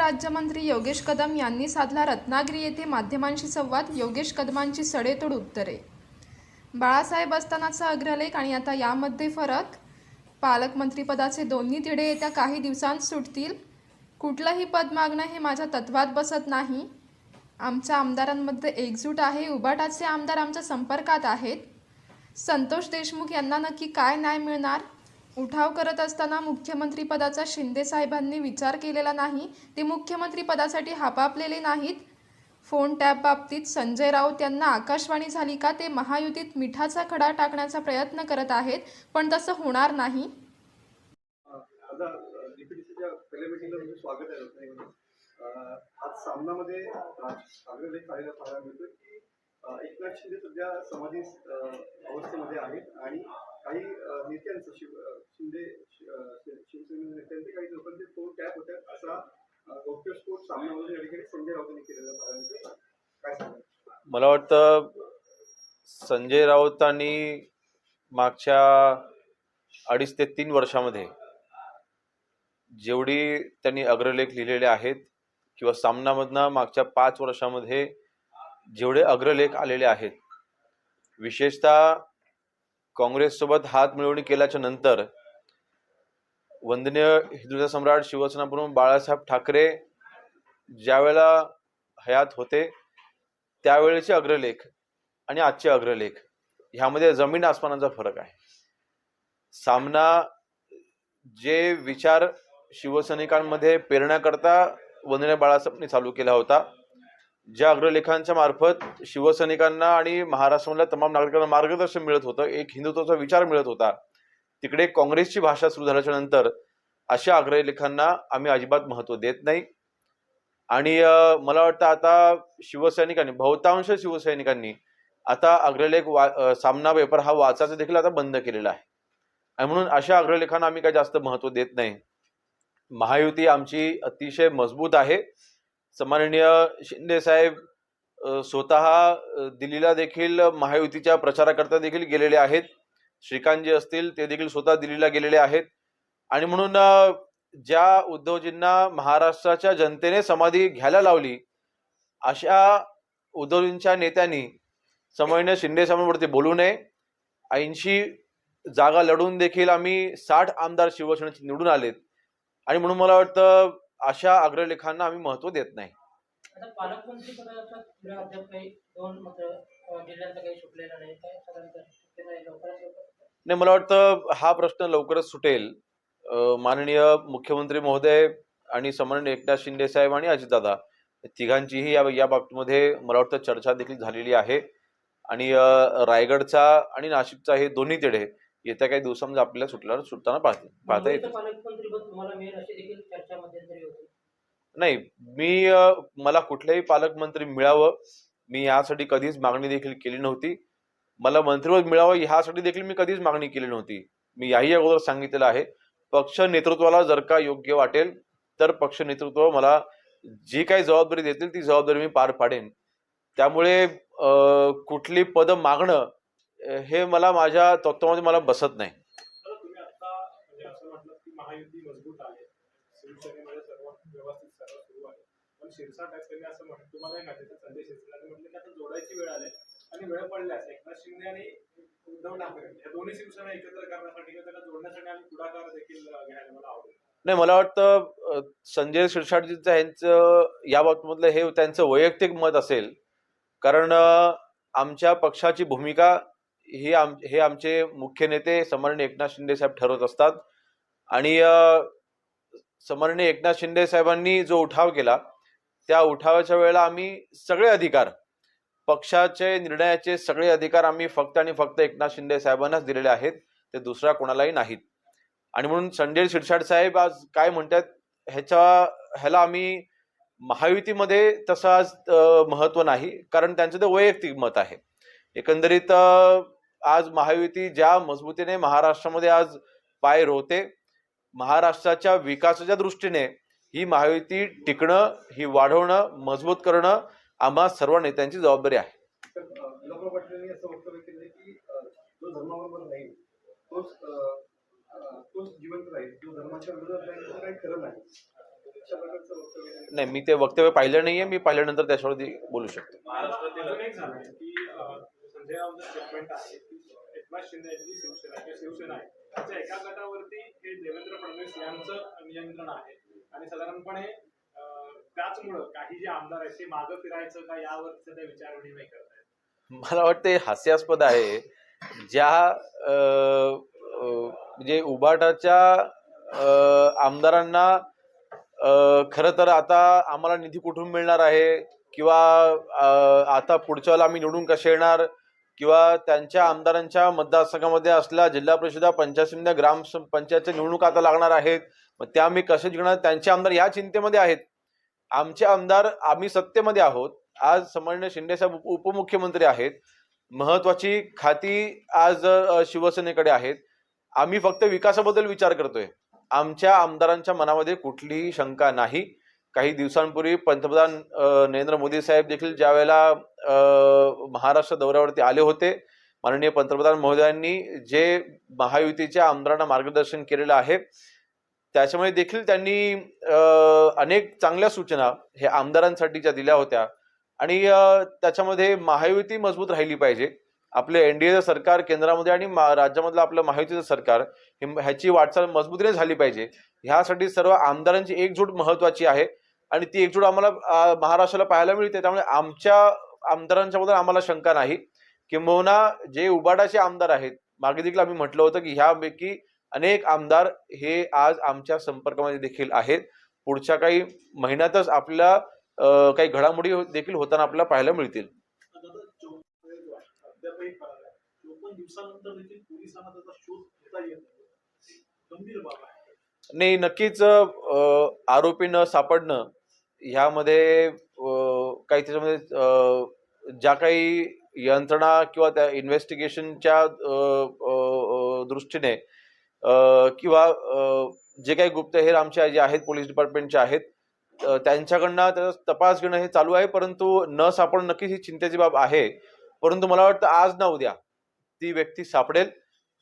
राज्यमंत्री योगेश कदम यांनी साधला रत्नागिरी येथे माध्यमांशी संवाद. योगेश कदमांची सडेतोड उत्तरे. बाळासाहेब असतानाचा अग्रलेख आणि आता यामध्ये फरक. पालकमंत्रीपदाचे दोन्ही तिढे येत्या काही दिवसांत सुटतील. कुठलंही पद मागणं हे माझ्या तत्वात बसत नाही. आमच्या आमदारांमध्ये एकजूट आहे. उबाटाचे आमदार आमच्या संपर्कात आहेत. संतोष देशमुख यांना नक्की काय न्याय मिळणार? उठाव करत असताना मुख्यमंत्रीपदाचा शिंदे साहेबांनी विचार केलेला नाही ते मुख्यमंत्री पदासाठी हापापलेले नाहीत. फोन टॅप बाबतीत संजय राऊत यांना आकाशवाणी झाली का ते महायुतीत मिठाचा खडा टाकण्याचा प्रयत्न करत आहेत पण तसं होणार नाही. स्वागत आहे. एकनाथ शिंदे सध्या समाधी अवस्थेमध्ये आहेत आणि काही नेत्यांचं शिव शिंदे शिवसेनेच्या नेत्यांचे काही लोकांचे फोन टॅप होतात असा अं, गौप्यस्फोट सामन्यामध्ये या ठिकाणी संजय राऊतांनी केलेला पाहायला काय सांगा मला वाटतं संजय राऊतांनी मागच्या अडीच ते तीन वर्षामध्ये जेवढी त्यांनी अग्रलेख लिहिलेले आहेत किंवा सामनामधनं मागच्या पाच वर्षामध्ये जेवढे अग्रलेख आलेले आहेत विशेषतः काँग्रेससोबत हात मिळवणी केल्याच्यानंतर वंदनीय हिंदुजा सम्राट शिवसेना प्रमुख बाळासाहेब ठाकरे ज्यावेळेला हयात होते त्यावेळेचे अग्रलेख आणि आजचे अग्रलेख ह्यामध्ये जमीन आसमानाचा फरक आहे. सामना जे विचार शिवसैनिकांमध्ये पेरण्याकरता वंदनीय बाळासाहेबने चालू केला होता ज्या अग्रलेखांच्या मार्फत शिवसैनिकांना आणि महाराष्ट्रामधल्या तमाम नागरिकांना मार्गदर्शन मिळत होतं एक हिंदुत्वाचा विचार मिळत होता तिकडे काँग्रेसची भाषा सुरू झाल्याच्यानंतर अशा अग्रलेखांना आम्ही अजिबात महत्त्व देत नाही. आणि मला वाटतं आता शिवसैनिकांनी बहुतांश शिवसैनिकांनी आता अग्रलेख वा सामना पेपर हा वाचायचा देखील आता बंद केलेला आहे. आणि म्हणून अशा अग्रलेखांना आम्ही काही जास्त महत्त्व देत नाही. महायुती आमची अतिशय मजबूत आहे. सन्माननीय शिंदे साहेब स्वतः दिल्लीला देखील महायुतीच्या प्रचाराकरता देखील गेलेले आहेत. श्रीकांतजी असतील ते देखील स्वतः दिल्लीला गेलेले आहेत. आणि म्हणून ज्या उद्धवजींना महाराष्ट्राच्या जनतेने समाधी घ्यायला लावली अशा उद्धवजींच्या नेत्यांनी समन्वय शिंदे साहेबांवरती बोलू नये. ऐंशी जागा लढून देखील आम्ही साठ आमदार शिवसेनेचे निवडून आलेत. आणि म्हणून मला वाटतं अशा अग्रलेखांना आम्ही महत्त्व देत नाही. नाही? मला वाटतं हा प्रश्न लवकरच सुटेल. माननीय मुख्यमंत्री महोदय आणि सन्माननीय एकनाथ शिंदे साहेब आणि अजितदादा तिघांचीही या या बाबतीमध्ये मला वाटतं चर्चा देखील झालेली आहे. आणि रायगडचा आणि नाशिकचा हे दोन्ही तिढे येत्या काही दिवसांमध्ये आपल्याला सुटल्यावर सुटताना पाहते पाहता येतील मुंबईचं पालकमंत्रीपद तुम्हाला मिळेल अशी देखील चर्चा मध्यंतरी होती नाही मी अ, मला कुठलेही पालकमंत्री मिळावं मी यासाठी कधीच मागणी देखील केली नव्हती. मला मंत्रिपद मिळावं ह्यासाठी देखील मी कधीच मागणी केली नव्हती. मी याही अगोदर सांगितलेलं आहे. पक्ष नेतृत्वाला जर का योग्य वाटेल तर पक्ष नेतृत्व मला जी काही जबाबदारी देतील ती जबाबदारी मी पार पाडेन. त्यामुळे अ, कुठली पदं मागणं अ, हे मला माझ्या तत्वामध्ये मला बसत नाही. तर तुम्ही आता म्हणजे असं की महायुती मजबूत आहे. शिवसेनेमध्ये सर्व व्यवस्थित आहे पण त्यांनी असं म्हटलं तुम्हाला काय आठवतं संजय शिरसाटांनी म्हटलं की आता जोडायची वेळ आली आणि वेळ पडल्यास एकनाथ शिंदे आणि उद्धव ठाकरे या दोन्ही शिवसेना एकत्र करण्यासाठी किंवा त्याला जोडण्यासाठी आम्ही पुढाकार देखील घ्यायला मला आवडेल. नाही मला वाटतं संजय शिरसाटजींचं ह्यांचं या बाबतीमधलं हे त्यांचं वैयक्तिक मत असेल. कारण आमच्या पक्षाची भूमिका ही आम हे आमचे मुख्य नेते सन्माननीय एकनाथ शिंदे साहेब ठरवत असतात. आणि अ, सन्माननीय एकनाथ शिंदे साहेबांनी जो उठाव केला त्या उठावाच्या वेळेला आम्ही सगळे अधिकार पक्षाचे निर्णयाचे सगळे अधिकार आम्ही फक्त आणि फक्त एकनाथ शिंदे साहेबांनाच दिलेले आहेत. ते दुसऱ्या कोणालाही नाहीत. आणि म्हणून संजय शिरसाट साहेब आज काय म्हणतात ह्याच्या ह्याला आम्ही महायुतीमध्ये तसं आज महत्त्व नाही. कारण त्यांचं ते वैयक्तिक मत आहे. एकंदरीत आज महायुती ज्या मजबूतीने महाराष्ट्रामध्ये आज पाय रोवते महाराष्ट्राच्या विकासाच्या दृष्टीने ही महायुती टिकणं ही वाढवणं मजबूत करणं आम्हा सर्व नेत्यांची जबाबदारी आहे. नाही मी ते वक्तव्य पाहिलं नाहीये मी पाहिल्यानंतर त्याच्यावरती बोलू शकतो. शिवसेना शिवसेना आहे एका गटावरती हे देवेंद्र फडणवीस यांचं नियंत्रण आहे आणि साधारणपणे त्याचमुळं काही जे आमदार आहेत ते मागं फिरायचं का यावर सध्या विचार विनिमय करतायत? मला वाटते हास्यास्पद आहे. ज्या म्हणजे उबाटाच्या आमदारांना खरं तर आता आम्हाला निधी कुठून मिळणार आहे? किंवा आता पुढच्या वेळेला आम्ही निवडून कसे येणार? किंवा त्यांच्या आमदारांच्या मतदारसंघामध्ये असल्या जिल्हा परिषदा पंचायत ग्राम पंचायतच्या निवडणूक आता लागणार आहेत. मग त्या आम्ही कसे जिंकणार? त्यांचे आमदार या चिंतेमध्ये आहेत. आमचे आमदार आम्ही सत्तेमध्ये आहोत. आज सन्मान्य शिंदेसाहेब उपमुख्यमंत्री आहेत. महत्वाची खाती आज शिवसेनेकडे आहेत. आम्ही फक्त विकासाबद्दल विचार करतोय. आमच्या आमदारांच्या मनामध्ये कुठलीही शंका नाही. काही दिवसांपूर्वी पंतप्रधान नरेंद्र मोदी साहेब देखील ज्या वेळेला महाराष्ट्र दौऱ्यावरती आले होते माननीय पंतप्रधान महोदयांनी जे महायुतीच्या आमदारांना मार्गदर्शन केलेलं आहे त्याच्यामुळे देखील त्यांनी अनेक चांगल्या सूचना हे आमदारांसाठीच्या दिल्या होत्या आणि त्याच्यामध्ये महायुती मजबूत राहिली पाहिजे. आपले एनडीएचं सरकार केंद्रामध्ये आणि मा- राज्यामधलं आपलं महायुतीचं सरकार हे- ह्याची वाटचाल मजबूतीने झाली पाहिजे. ह्यासाठी सर्व आमदारांची एकजूट महत्वाची आहे आणि ती एकजूट आम्हाला महाराष्ट्राला पाहायला मिळते. त्यामुळे आमच्या आमदारांच्या बद्दल आम्हाला शंका नाही. किंबहुना जे उबाडाचे आमदार आहेत मागे देखील आम्ही म्हटलं होतं की ह्यापैकी अनेक आमदार हे आज आमच्या संपर्कामध्ये देखील आहेत. पुढच्या काही महिन्यातच आपल्या काही घडामोडी हो, देखील होताना आपल्याला पाहायला मिळतील. नाही नक्कीच आरोपी न सापडणं ह्यामध्ये काही त्याच्यामध्ये ज्या काही यंत्रणा किंवा त्या इन्व्हेस्टिगेशनच्या अ, दृष्टीने किंवा जे काही गुप्तहेर आमचे जे आहेत पोलीस डिपार्टमेंटचे आहेत त्यांच्याकडनं त्याचा तपास घेणं हे चालू आहे परंतु न सापडणं नक्कीच ही चिंतेची बाब आहे. परंतु मला वाटतं आज ना उद्या ती व्यक्ती सापडेल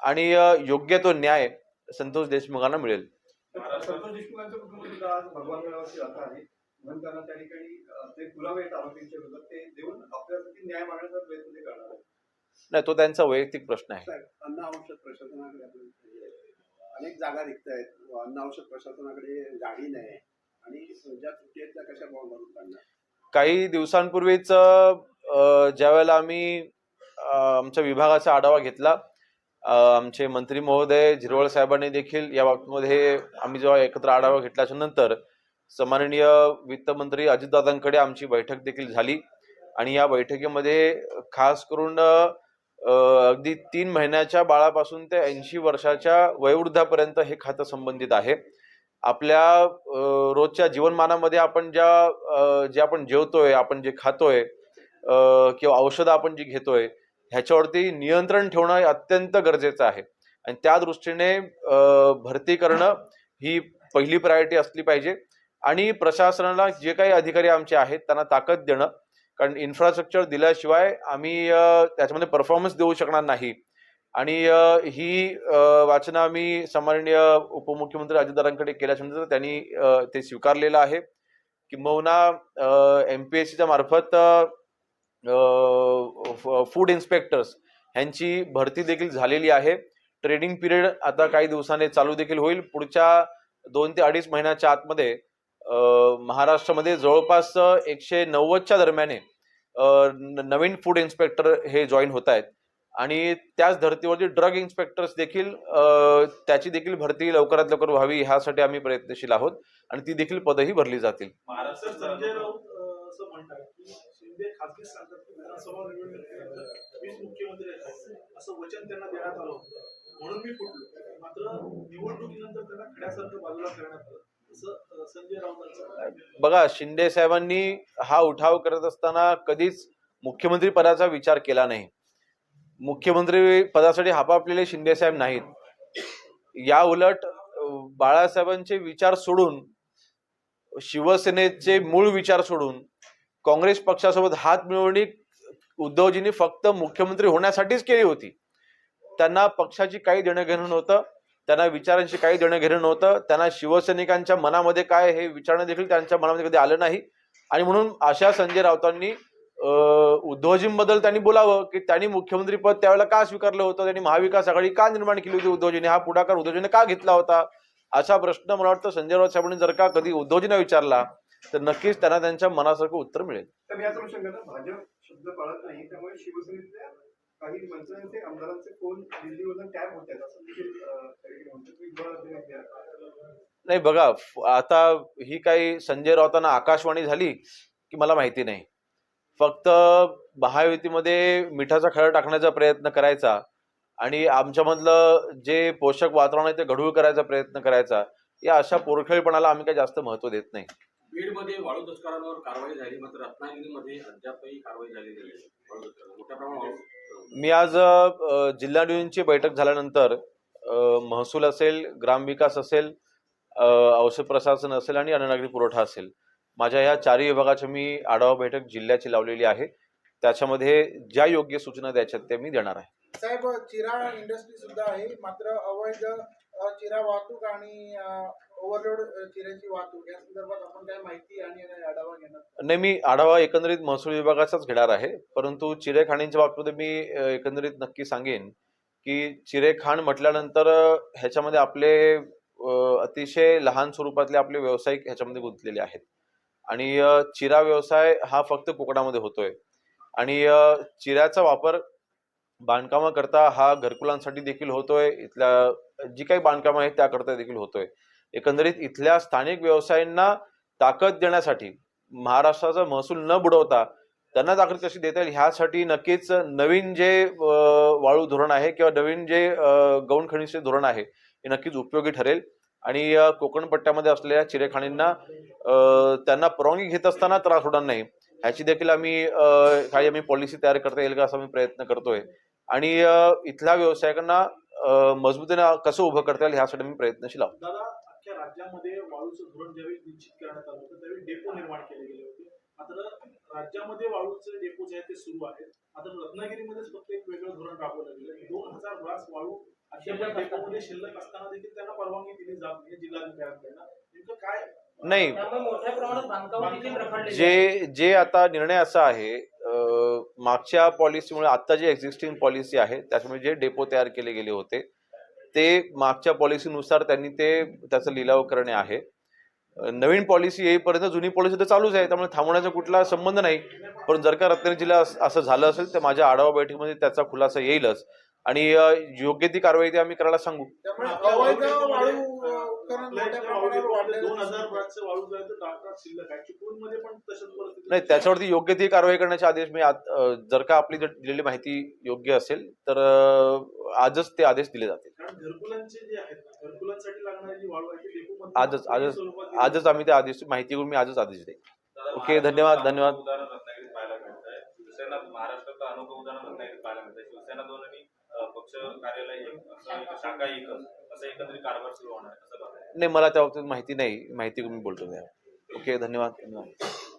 आणि योग्य तो न्याय संतोष देशमुखांना मिळेल. संतोष देशमुखांचं कुटुंब सुद्धा आज भगवान मेळाव्याची जात आहे. म्हणून त्यांना त्या ठिकाणी अ, जे पुरावे आहेत आरोपींच्या विरोधात ते देऊन आपल्यासाठी न्याय मागण्याचा प्रयत्न ते करणार आहेत. नाही तो त्यांचा वैयक्तिक प्रश्न आहे. प्रशासनाकडे अनेक जागा रिक्त आहेत. अन्न औषध प्रशासनाकडे गाडी नाही आणि ज्या त्रुटी आहेत त्या कशा भरून काढणार? काही दिवसांपूर्वीच ज्यावेळेला ज्या वेळेला आम्ही आमच्या विभागाचा आढावा घेतला आमचे मंत्री महोदय झिरवळ साहेबांनी देखील या बाबतीमध्ये आम्ही जेव्हा एकत्र आढावा घेतल्याच्या नंतर सन्माननीय वित्तमंत्री अजितदादांकडे आमची बैठक देखील झाली. आणि या बैठकीमध्ये खास करून अगदी तीन महिन्याच्या बाळापासून ते ऐंशी वर्षाच्या वयोवृद्धापर्यंत हे खातं संबंधित आहे. आपल्या रोजच्या जीवनमानामध्ये आपण ज्या जे आपण जेवतोय आपण जे खातोय किंवा औषधं आपण जी घेतोय ह्याच्यावरती नियंत्रण ठेवणं हे अत्यंत गरजेचं आहे. आणि त्या दृष्टीने भरती करणं ही पहिली प्रायोरिटी असली पाहिजे. आणि प्रशासनाला जे काही अधिकारी आमचे आहेत त्यांना ताकद देणं कारण इन्फ्रास्ट्रक्चर दिल्याशिवाय आम्ही त्याच्यामध्ये परफॉर्मन्स देऊ शकणार नाही. आणि ही वाचना आम्ही सामान्य उपमुख्यमंत्री अजितदारांकडे केल्याच्यानंतर त्यांनी ते स्वीकारलेलं आहे. किंबहुना एम पी एस सीच्या मार्फत फूड इन्स्पेक्टर्स ह्यांची भरती देखील झालेली आहे. ट्रेनिंग पिरियड आता काही दिवसाने चालू देखील होईल. पुढच्या दोन ते अडीच महिन्याच्या आतमध्ये महाराष्ट्रामध्ये जवळपास एकशे नव्वदच्या दरम्याने नवीन फूड इन्स्पेक्टर हे जॉईन होत आहेत. आणि त्याच धर्तीवरती ड्रग इन्स्पेक्टर्स देखील त्याची देखील भरती लवकरात लवकर व्हावी ह्यासाठी आम्ही प्रयत्नशील आहोत आणि ती देखील पदही भरली जातील. म्हणून मी फुटलो. मात्र निवडणुकीनंतर त्यांना खड्यासारखं बाजूला करण्यात आलं. बघा शिंदे साहेबांनी हा उठाव करत असताना कधीच मुख्यमंत्री पदाचा विचार केला नाही. मुख्यमंत्री पदासाठी हापापलेले शिंदे साहेब नाहीत. या उलट बाळासाहेबांचे विचार सोडून शिवसेनेचे मूळ विचार सोडून काँग्रेस पक्षासोबत हात मिळवणी उद्धवजींनी फक्त मुख्यमंत्री होण्यासाठीच केली होती. त्यांना पक्षाची काही देणं घेणं नव्हतं. त्यांना विचारांशी काही देणं घेणं नव्हतं. त्यांना शिवसैनिकांच्या मनामध्ये काय हे विचारणं देखील त्यांच्या मनामध्ये कधी आलं नाही. आणि म्हणून अशा संजय राऊतांनी उद्धवजींबद्दल त्यांनी बोलावं की त्यांनी मुख्यमंत्रीपद त्यावेळेला का स्वीकारलं होतं? त्यांनी महाविकास आघाडी का निर्माण केली होती उद्धवजीने? हा पुढाकार उद्धवजीने का घेतला होता? असा प्रश्न मला वाटतं संजय राऊत साहेबांनी जर का कधी उद्धवजींना विचारला तर नक्कीच त्यांना त्यांच्या मनासारखं उत्तर मिळेल. तर भाजप शब्द पाळत नाही त्यामुळे शिवसेनेतल्या काही मंत्र्यांचे आमदारांचे फोन दिल्लीवरून टॅप होत आहेत. असं देखील नाही बघा आता ही काही संजय राऊतांना आकाशवाणी झाली की मला माहिती नाही. फक्त महायुतीमध्ये मिठाचा खडा टाकण्याचा प्रयत्न करायचा आणि आमच्यामधलं जे पोषक वातावरण आहे ते घडवूळ करायचा प्रयत्न करायचा या अशा पोरखेळपणाला आम्ही काही जास्त महत्त्व देत नाही. बीडमध्ये वाळू तस्करांवर कारवाई झाली मात्र रत्नागिरीमध्ये अद्यापही कारवाई झालेली नाही. मोठ्या प्रमाणावर मी आज अ, जिल्हा बैठक झाल्यानंतर महसूल असेल ग्रामविकास असेल औषध प्रशासन असेल आणि अन्ननागरी पुरवठा असेल. माझ्या ह्या चारही विभागाची मी आढावा बैठक जिल्ह्याची लावलेली आहे. त्याच्यामध्ये ज्या योग्य सूचना द्यायच्या त्या मी देणार आहे. साहेब चिरा इंडस्ट्री सुद्धा आहे. मात्र अवैध चिरा वाहतूक आणि ओव्हरलोड चिऱ्याची वाहतूक. या संदर्भात आपण काय माहिती आणि आढावा घेणार नाही मी आढावा एकंदरीत महसूल विभागाचाच घेणार आहे. परंतु चिरेखाणींच्या बाबतीमध्ये मी एकंदरीत नक्की सांगेन की चिरेखाण म्हटल्यानंतर ह्याच्यामध्ये आपले अतिशय लहान स्वरूपातले आपले व्यावसायिक ह्याच्यामध्ये गुंतलेले आहेत. आणि चिरा व्यवसाय हा फक्त कोकणामध्ये होतोय. आणि चिऱ्याचा वापर बांधकामाकरता हा घरकुलांसाठी देखील होतोय. इथल्या जी काही बांधकामं आहेत त्याकरता देखील होतोय. एकंदरीत इथल्या स्थानिक व्यवसायांना ताकद देण्यासाठी महाराष्ट्राचा महसूल न बुडवता त्यांना ताकद कशी देता येईल ह्यासाठी नक्कीच नवीन जे वाळू धोरण आहे किंवा नवीन जे गौणखणीचे गौण खनिजचे धोरण आहे हे नक्कीच उपयोगी ठरेल. आणि कोकण पट्ट्यामध्ये असलेल्या चिरेखाणींना त्यांना परवानगी घेत असताना त्रास होणार नाही. ह्याची देखील आम्ही काही आम्ही पॉलिसी तयार करता येईल का असा मी प्रयत्न करतोय. आणि इथल्या व्यावसायिकांना मजबूतीने कसं उभं करता येईल ह्यासाठी मी प्रयत्नशील आहोत. राज्यामध्ये वाळूचं धोरण ज्यावेळी निश्चित करण्यात आलं होतं त्यावेळी डेपो निर्माण केले गेले होते. आता राज्यामध्ये वाळूचे डेपो जे आहेत ते सुरू आहेत. आता रत्नागिरीमध्येच फक्त एक वेगळं धोरण राबवलं गेलं दोन हजार ग्रास वाळू अशा डेपोमध्ये शिल्लक असताना देखील त्यांना परवानगी दिली जात नाही जिल्हाधिकाऱ्यांकडनं. नेमकं काय नाही. जे जे आता निर्णय असा आहे मागच्या पॉलिसीमुळे आता जे एक्झिस्टिंग पॉलिसी आहे त्याच्यामुळे जे डेपो तयार केले गेले होते ते मागच्या पॉलिसीनुसार त्यांनी ते त्याचा लिलाव करणे आहे. नवीन पॉलिसी येईपर्यंत जुनी पॉलिसी तर चालूच आहे त्यामुळे थांबवण्याचा कुठला संबंध नाही. पण जर का रत्नागिरी जिल्हा अस- असं झालं असेल तर माझ्या आढावा बैठकीमध्ये त्याचा खुलासा येईलच. आणि योग्य ती कारवाई ते आम्ही करायला सांगू. तो नाही त्याच्यावरती योग्य ती कारवाई करण्याचे आदेश मी जर का आपली जर दिलेली माहिती योग्य असेल तर आजच ते आदेश दिले जातील. कारण घरकुलांचे जे आहेत ना घरकुलांसाठी लागणारी जी वाळू आहे ती डेपो आजच आजच आजच आम्ही त्या आदेश माहिती घेऊन मी आजच आदेश देईन. ओके धन्यवाद धन्यवाद उदाहरण रत्नागिरीत पाहायला मिळतंय शिवसेना महाराष्ट्रातलं अनुभव उदाहरण रत्नागिरीत पाहायला मिळतंय शिवसेना दोन्ही अं, पक्ष कार्यालय शाखा एकच. कारभार सुरू होणार नाही मला त्या बाबतीत माहिती नाही. माहिती मी बोलतो ओके धन्यवाद धन्यवाद.